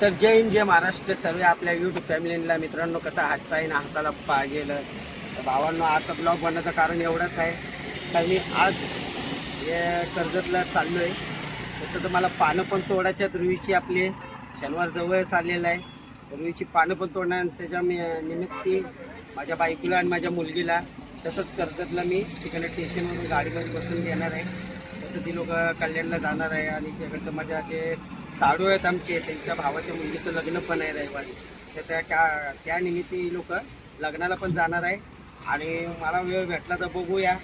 तर जय हिंद जय महाराष्ट्र. सर्व आपल्या यूट्यूब फॅमिलीला मित्रांनो कसं हसता येईल हसायला पाहिजे. तर भावांनो आजचा ब्लॉग बनण्याचं कारण एवढंच आहे. कारण मी आज हे कर्जतला चाललो आहे तसं तर मला पानं पण तोडायच्या रुईची आपली शनिवार जवळच आलेलं आहे. रुईची पानं पण तोडणार आणि त्याच्या मी निमित्ती माझ्या बायकोला आणि माझ्या मुलगीला तसंच कर्जतला मी तिकडे स्टेशनवरून गाडीमध्ये बसून देणार आहे. तसं ती लोक कल्याणला जाणार आहे आणि ते कसं माझ्याचे साडू आहेत आमचे त्यांच्या भावाच्या मुलगीचं लग्न पण आहे रविवारी. तर त्या त्या त्यानिमित्ती लोक लग्नाला पण जाणार आहे. आणि मला वेळ भेटला तर बघूया.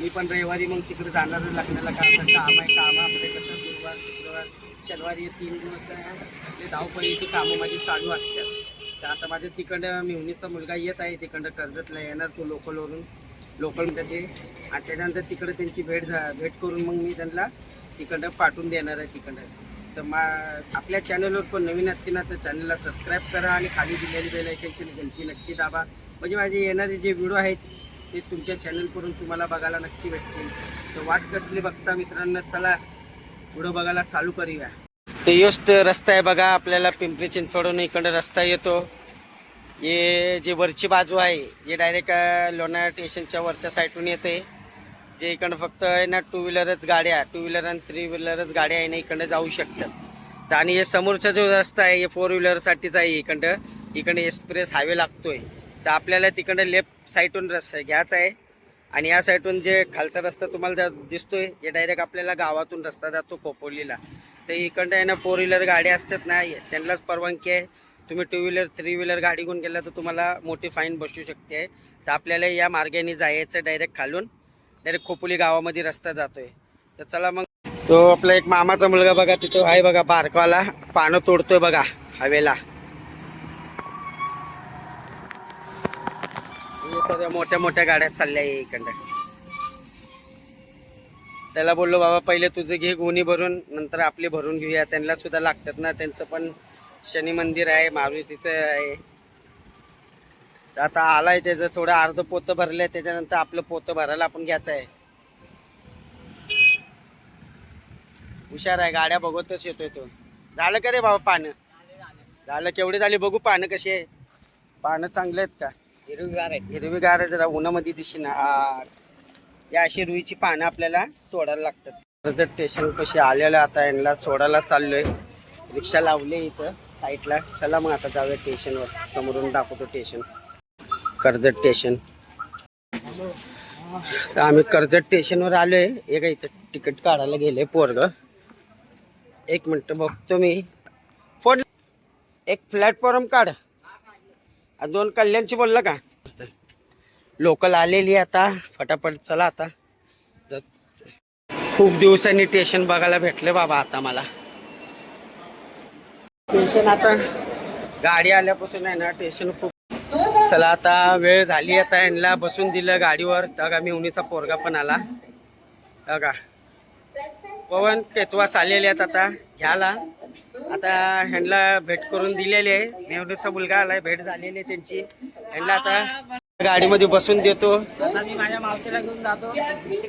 मी पण रविवारी मग तिकडे जाणार आहे लग्नाला कारण काम आहे काम आपले कसं गुरुवार शुक्रवार शनिवारी तीन दिवस आपले धावपळीची कामं माझी चालू असतात. तर आता माझ्या तिकडं मेहनीचा मुलगा येत आहे तिकडं कर्जतला येणार तो लोकलवरून. लोकलमध्ये आणि त्याच्यानंतर तिकडं त्यांची भेट झा भेट करून मग मी त्यांना तिकडं पाठवून देणार आहे तिकडं. तर मा आपल्या चॅनलवर पण नवीन असते ना तर चॅनलला सबस्क्राईब करा आणि खाली दिलेली बेल आयकनची गलती नक्की दाबा. म्हणजे माझे येणारे जे व्हिडिओ आहेत ते तुमच्या चॅनलवरून तुम्हाला बघायला नक्की भेटतील. तर वाट कसली बघता मित्रांनो चला व्हिडिओ बघायला चालू करूया. तर योच रस्ता आहे बघा आपल्याला पिंपरी चिंचवडून इकडं रस्ता येतो. हे जे वरची बाजू आहे हे डायरेक्ट लोणार स्टेशनच्या वरच्या साईडून येते. म्हणजे इकडं फक्त आहे ना टू व्हीलरच गाड्या टू व्हीलर आणि थ्री व्हीलरच गाड्या आहे ना इकडं जाऊ शकतात. तर आणि हे समोरचा जो रस्ता आहे हे फोर व्हीलरसाठीच आहे इकडं. इकडे एक्सप्रेस हायवे लागतोय. तर आपल्याला तिकडं लेफ्ट साईडून रस्ता घ्यायचा आहे. आणि या साईडून जे खालचा रस्ता तुम्हाला दिसतोय हे डायरेक्ट आपल्याला गावातून रस्ता जातो खोपोलीला. तर इकडं आहे ना फोर व्हीलर गाड्या असतात ना त्यांनाच परवानगी आहे. तुम्ही टू व्हीलर थ्री व्हीलर गाडी घेऊन गेला तर तुम्हाला मोठी फाईन बसू शकते. तर आपल्याला या मार्गाने जायचं डायरेक्ट खालून. डायरेक्ट खोपोली गावामध्ये रस्ता जातोय. तर चला मग. तो आपला एक मामाचा मुलगा बघा तिथं आहे बघा बारकावाला. पानं तोडतोय बघा हवेला. सगळ्या मोठ्या मोठ्या गाड्या चालल्या आहे इकडं. त्याला बोललो बाबा पहिले तुझे घे गोणी भरून नंतर आपले भरून घेऊया. त्यांना सुद्धा लागतात ना. त्यांचं पण शनी मंदिर आहे मारुतीचं आहे. आता आलाय त्याचं थोडं अर्ध पोतं भरलंय त्याच्यानंतर आपलं पोतं भरायला आपण घ्यायचं आहे. हुशार आहे गाड्या बघतच येतोय तो. झालं का रे बाबा पानं? झालं केवढे झाले बघू पानं कशी आहे? पानं चांगले आहेत का? हिरवीगार आहे हिरवीगार आहे जरा उन्हामध्ये दिशी ना या अशी रुईची पानं आपल्याला तोडायला लागतात. कर्जत स्टेशन कशी आलेलं आता यांना सोडायला चाललोय. रिक्षा लावली इथं साईडला. चला मग आता जाऊया स्टेशनवर समोरून दाखवतो स्टेशन कर्जत स्टेशन तर आम्ही कर्जत स्टेशनवर आलोय. एका इथं तिकीट काढायला गेले पोरग. एक मिनिट बघतो मी. फोन एक प्लॅटफॉर्म काढ. दोन कल्याणची बोललं का? लोकल आलेली आता. फटाफट चला आता. खूप दिवसांनी स्टेशन बघायला भेटले बाबा आता मला. स्टेशन आता गाडी आल्यापासून आहे ना स्टेशन खूप चला आता वेळ झाली आता यांना बसून दिलं गाडीवर. बघा मिवणीचा पोरगा पण आला. बघा. पवन केतवास आलेले आहेत आता. घ्याला. आता ह्यांना भेट करून दिलेली आहे. मेवणीचा मुलगा आलाय. भेट झालेली आहे त्यांची. ह्यांना आता गाडीमध्ये बसून देतो. मी माझ्या मावशीला घेऊन जातो.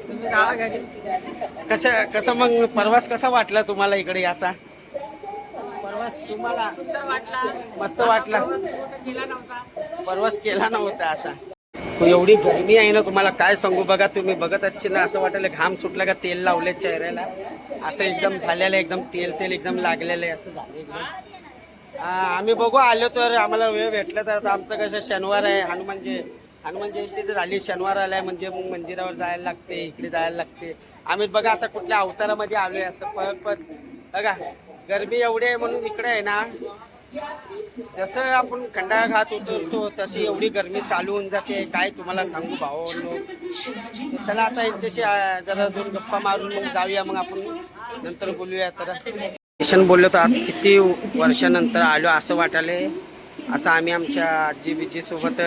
तुम्ही कसं कसं मग प्रवास कसा वाटला तुम्हाला इकडे याचा? प्रवास तुम्हाला सुंदर वाटला. मस्त वाटला. नव्हता? प्रवास केला नव्हता असा. एवढी गरमी आहे ना तुम्हाला काय सांगू? बघा तुम्ही बघत अच्छे ना असं वाटलं घाम सुटला का तेल लावले चेहऱ्याला. असं एकदम झालेलं एकदम तेल तेल एकदम लागलेलं आहे असं झालं एकदम. आम्ही बघू आलो तर आम्हाला वेळ भेटला तर आता आमचं कसं शनिवार आहे हनुमान जय हनुमान जयंती तर झाली शनिवार आलाय म्हणजे मग मंदिरावर जायला लागते इकडे जायला लागते. आम्ही बघा आता कुठल्या अवतारामध्ये आलोय असं पळत पळत बघा. गर्मी एवढी आहे म्हणून इकडे आहे ना जसं आपण खंडाळा घात उतरतो तशी एवढी गर्मी चालू होऊन जाते. काय तुम्हाला सांगू भाऊ? चला आता यांच्याशी जरा दोन गप्पा मारून मग जाऊया मग आपण. नंतर बोलूया तर. स्टेशन बोललो तर आज किती वर्षानंतर आलो असं वाटाले असं आम्ही आमच्या आजी बिजी सोबत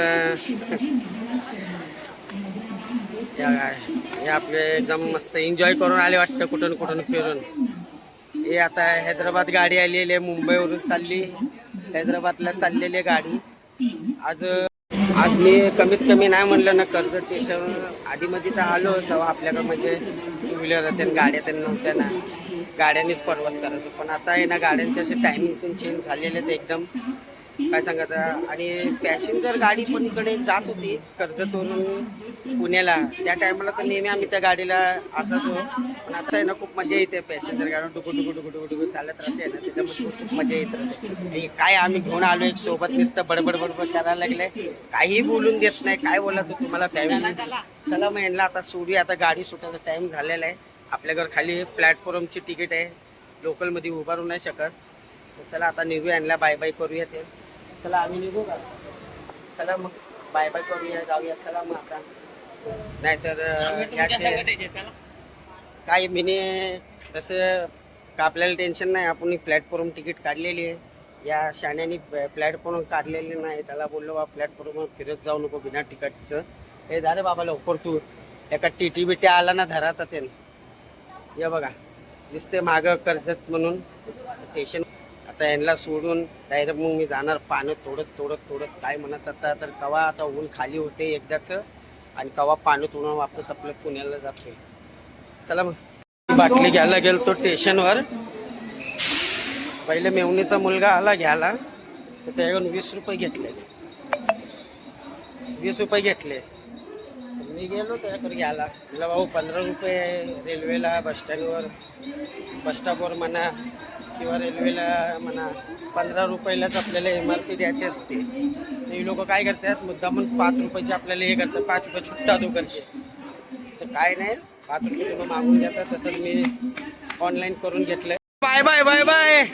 हे आपले एकदम मस्त एन्जॉय करून आले वाटतं कुठून कुठून फिरून. हे आता हैदराबाद गाडी आलेली आहे मुंबईवरून चालली. हैदराबादला चाललेली आहे गाडी. आज आज मी कमीत कमी नाही म्हणलं ना कर्ज स्टेशन आधी मध्ये तर आलो तेव्हा आपल्याकडे म्हणजे टू व्हीलर त्या गाड्या त्यांनी नव्हत्या ना. गाड्यांनीच प्रवास करत पण आता आहे ना गाड्यांचे असे टायमिंग पण चेंज झालेले आहेत एकदम. काय सांगत आणि पॅसेंजर गाडी पण इकडे जात होती कर्जतवरून पुण्याला. त्या टायमाला तर नेहमी आम्ही त्या गाडीला असायचो. पण आता आहे ना खूप मजा येते पॅसेंजर गाडी डुकू डुकू डुकू डुकू डुकू चालत राहते ना त्याच्यामध्ये खूप मजा येत राहते. आणि काय आम्ही घेऊन आलो एक सोबत नुसतं बडबड बडबड करायला लागले. काही बोलून देत नाही काय बोलायचं तुम्हाला फॅमिली चला मग यांना आता सोडूया आता गाडी सुटायचा टाइम झालेला आहे. आपल्याकडे खाली प्लॅटफॉर्मची तिकीट आहे. लोकलमध्ये उभारू नाही शकत. चला आता निघूया यांना बाय बाय करूया ते. चला आम्ही निघू का? चला मग. बाय बाय करूया जाऊया. चला मग आता. नाहीतर याचे काय मिनी तसं का आपल्याला टेन्शन नाही. आपण प्लॅटफॉर्म तिकीट काढलेली आहे. या शाण्याने प्लॅटफॉर्म काढलेले नाही. त्याला बोललो बा प्लॅटफॉर्मवर फिरत जाऊ नको बिना तिकीटचं हे झालं बाबा लवकर तू. एका टी टी बिटी आला ना धराचा ते बघा. दिसते मागं कर्जत म्हणून. स्टेशन आता यांना सोडून डायरेक्ट मग मी जाणार पानं तोडत तोडत तोडत. काय म्हणायचं आता तर कवा आता ऊन खाली होते एकदाच आणि कवा पानं तोडून वापस आपलं पुण्याला जातोय. चला मग. बाटली घ्यायला गेलो तो स्टेशनवर. पहिले मेवणीचा मुलगा आला घ्यायला. तर त्याच्याकडून वीस रुपये घेतले. वीस रुपये घेतले. मी गेलो त्याच्याकडे घ्यायला. मला भाऊ पंधरा रुपये रेल्वेला बस स्टँडवर बस स्टॉपवर म्हणा. किंवा रेल्वेला म्हणा पंधरा रुपयालाच आपल्याला एम आर पी द्यायची असते. हे लोक काय करतात मुद्दामून पाच रुपयाचे आपल्याला हे करतात पाच रुपये छुट्टा दो करते तर काय नाही पाच रुपये तुम्ही मागून घेतात तसंच मी ऑनलाईन करून घेतलंय. Bye bye bye bye.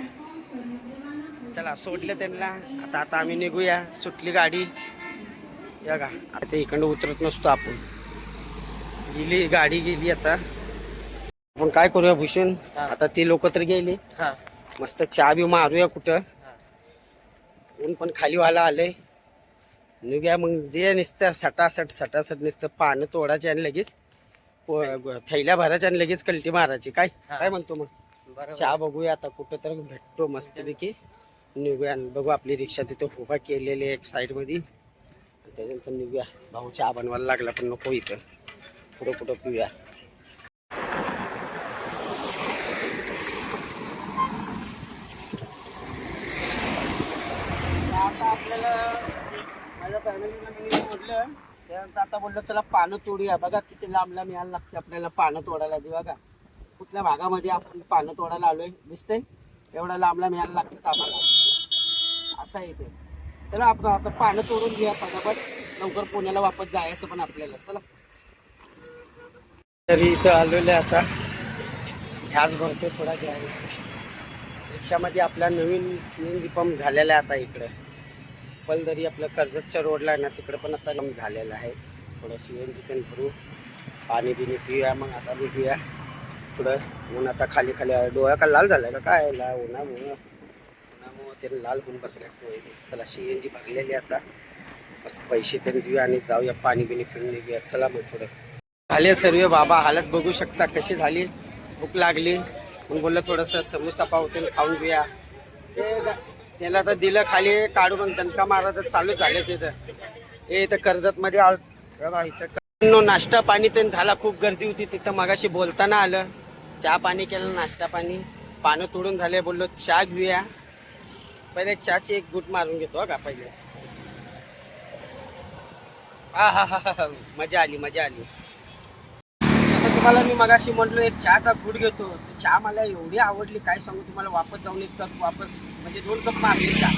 चला सोडले त्यांना. आता आता आम्ही निघूया. सुटली गाडी. या का आता इकडं उतरत नसतो आपण. गेली गाडी गेली आता. आपण काय करूया भूषण. आता ती लोक तर गेली. हा. मस्त चहा बी मारूया कुठं. ऊन पण खाली व्हायला आलंय. निघूया मग जे नुसतं सटासट सटासट नुसतं पानं तोडायचे आणि लगेच थैल्या भरायच्या आणि लगेच कलटी मारायची. काय. काय म्हणतो मग? चहा बघूया आता कुठं तर भेटतो मस्तपैकी. निघूया आणि बघू आपली रिक्षा तिथं उभा केलेली एक साईडमध्ये. त्याच्यानंतर निघूया. भाऊ चहा बनवायला लागला पण नको इथं. पुढं कुठं पिऊया आता आपल्याला माझ्या फॅमिलीला मी म्हटलं त्यानंतर आता बोललो चला पानं तोडूया. बघा किती लांब लांब यायला लागते आपल्याला पानं तोडायला दे बघा. कुठल्या भागामध्ये आपण पानं तोडायला आलोय दिसतंय? एवढा लांब लांब यायला लागतात आम्हाला. असं आहे ते. चला आपण आता पानं तोडून घेऊया पटापट लवकर पुण्याला वापस जायचं पण आपल्याला. चला. तरी इथं आलेले आता. घ्यास भरतो थोडा गॅस रिक्षामध्ये आपला नवीन नवीन पंप झालेला आहे आता इकडं. पलदरी आपलं कर्जतच्या रोडला आहे ना तिकडं पण आता कम झालेलं आहे. थोडं सी एन जी पण भरू पाणी बिणी पिऊया मग आता भेटूया थोडं ऊन आता खाली खाली डोळ्या डोळा का लाल झालाय का? काय ला उन्हामुळं उन्हामुळं त्याने लाल होऊन बसले डोळे चला सी एन जी भरलेली आहे आता. बस पैसे त्यांनी देऊया आणि जाऊया पाणी बिणी पिऊन निघूया. चला मग थोडं झाले सर्व बाबा हालत बघू शकता कशी झाली. भूक लागली. मग बोललं थोडंसं समोसा पावतून खाऊन घेऊया. त्याला तर दिलं खाली काढून मग दणका मारा तर चालू झाले तिथं हे इथं कर्जतमध्ये मध्ये इथं नो नाश्ता पाणी ते झाला खूप गर्दी होती तिथं मगाशी बोलताना आलं. चहा पाणी केलं नाश्ता पाणी. पानं तोडून झाले बोललो चहा घेऊया. पहिले चहाची एक गुट मारून घेतो का पहिले. हा हा हा हा मजा आली मजा आली. जसं तुम्हाला मी मगाशी म्हटलो एक चहाचा गुट घेतो. चहा मला एवढी आवडली काय सांगू तुम्हाला वापस जाऊन एक कप वापस म्हणजे दोन कप मारले चहा.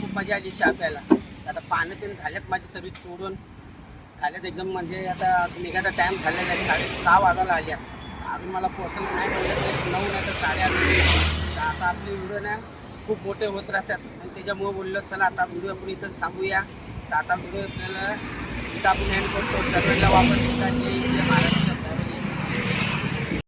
खूप मजा आली चहा प्यायला. आता पानं ते झाल्यात माझी सर्विस तोडून. झाल्यात एकदम म्हणजे आता निघायचा टाईम झालेला आहे. साडेसहा वाजायला आल्यात अजून मला पोहोचायला नाही म्हणलं नऊ नाही तर साडेआठ तर आता आपले व्हिडिओ ना खूप मोठे होत राहतात. आणि त्याच्यामुळे बोललो चला आता व्हिडिओ आपण इथंच थांबूया. तर आता व्हिडिओ आपल्याला इथं आपण हँड करतो. सगळ्यांना वापस एकदा महाराष्ट्र